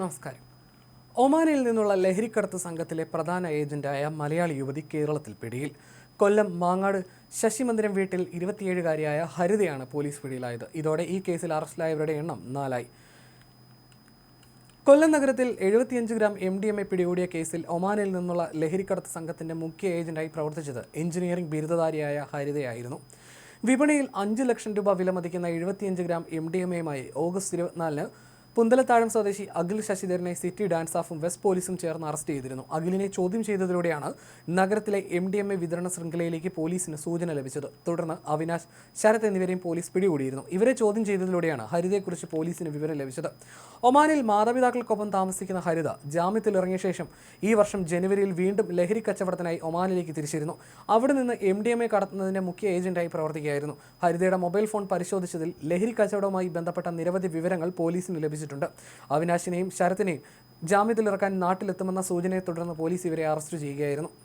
നമസ്കാരം. ഒമാനിൽ നിന്നുള്ള ലഹരിക്കടത്ത് സംഘത്തിലെ പ്രധാന ഏജന്റായ മലയാളി യുവതി കേരളത്തിൽ പിടിയിൽ. കൊല്ലം മാങ്ങാട് ശശിമന്ദിരം വീട്ടിൽ ഇരുപത്തിയേഴുകാരിയായ ഹരിതയാണ് പോലീസ് പിടിയിലായത്. ഇതോടെ ഈ കേസിൽ അറസ്റ്റിലായവരുടെ എണ്ണം നാലായി. കൊല്ലം നഗരത്തിൽ എഴുപത്തിയഞ്ച് gram M D M A പിടികൂടിയ കേസിൽ ഒമാനിൽ നിന്നുള്ള ലഹരിക്കടത്ത് സംഘത്തിന്റെ മുഖ്യ ഏജന്റായി പ്രവർത്തിച്ചത് എഞ്ചിനീയറിംഗ് ബിരുദധാരിയായ ഹരിതയായിരുന്നു. വിപണിയിൽ അഞ്ച് ലക്ഷം രൂപ വിലമതിക്കുന്ന എഴുപത്തിയഞ്ച് ഗ്രാം എം ഡി എം എയുമായി ഓഗസ്റ്റ് ഇരുപത്തിനാലിന് പുന്തലത്താഴം സ്വദേശി അഖിൽ ശശിധരനെ സിറ്റി ഡാൻസ് ഓഫും വെസ്റ്റ് പോലീസും ചേർന്ന് അറസ്റ്റ് ചെയ്തിരുന്നു. അഖിലിനെ ചോദ്യം ചെയ്തതിലൂടെയാണ് നഗരത്തിലെ എം ഡി എം എ വിതരണ ശൃംഖലയിലേക്ക് പോലീസിന് സൂചന ലഭിച്ചത്. തുടർന്ന് അവിനാശ് ശരത് എന്നിവരെയും പോലീസ് പിടികൂടിയിരുന്നു. ഇവരെ ചോദ്യം ചെയ്തതിലൂടെയാണ് ഹരിതയെക്കുറിച്ച് പോലീസിന് വിവരം ലഭിച്ചത്. ഒമാനിൽ മാതാപിതാക്കൾക്കൊപ്പം താമസിക്കുന്ന ഹരിത ജാമ്യത്തിലിറങ്ങിയ ശേഷം ഈ വർഷം ജനുവരിയിൽ വീണ്ടും ലഹരി കച്ചവടത്തിനായി ഒമാനിലേക്ക് തിരിച്ചിരുന്നു. അവിടെ നിന്ന് എം ഡി എം എ കടത്തുന്നതിന്റെ മുഖ്യ ഏജന്റായി പ്രവർത്തിക്കുകയായിരുന്നു. ഹരിതയുടെ മൊബൈൽ ഫോൺ പരിശോധിച്ചതിൽ ലഹരി കച്ചവടവുമായി ബന്ധപ്പെട്ട നിരവധി വിവരങ്ങൾ പോലീസിന് ലഭിച്ചിട്ടുണ്ട് അവിനാശിനെയും ശരത്തിനെയും ജാമ്യത്തിലിറക്കാൻ നാട്ടിലെത്തുമെന്ന സൂചനയെ തുടർന്ന് പോലീസ് ഇവരെ അറസ്റ്റ് ചെയ്യുകയായിരുന്നു.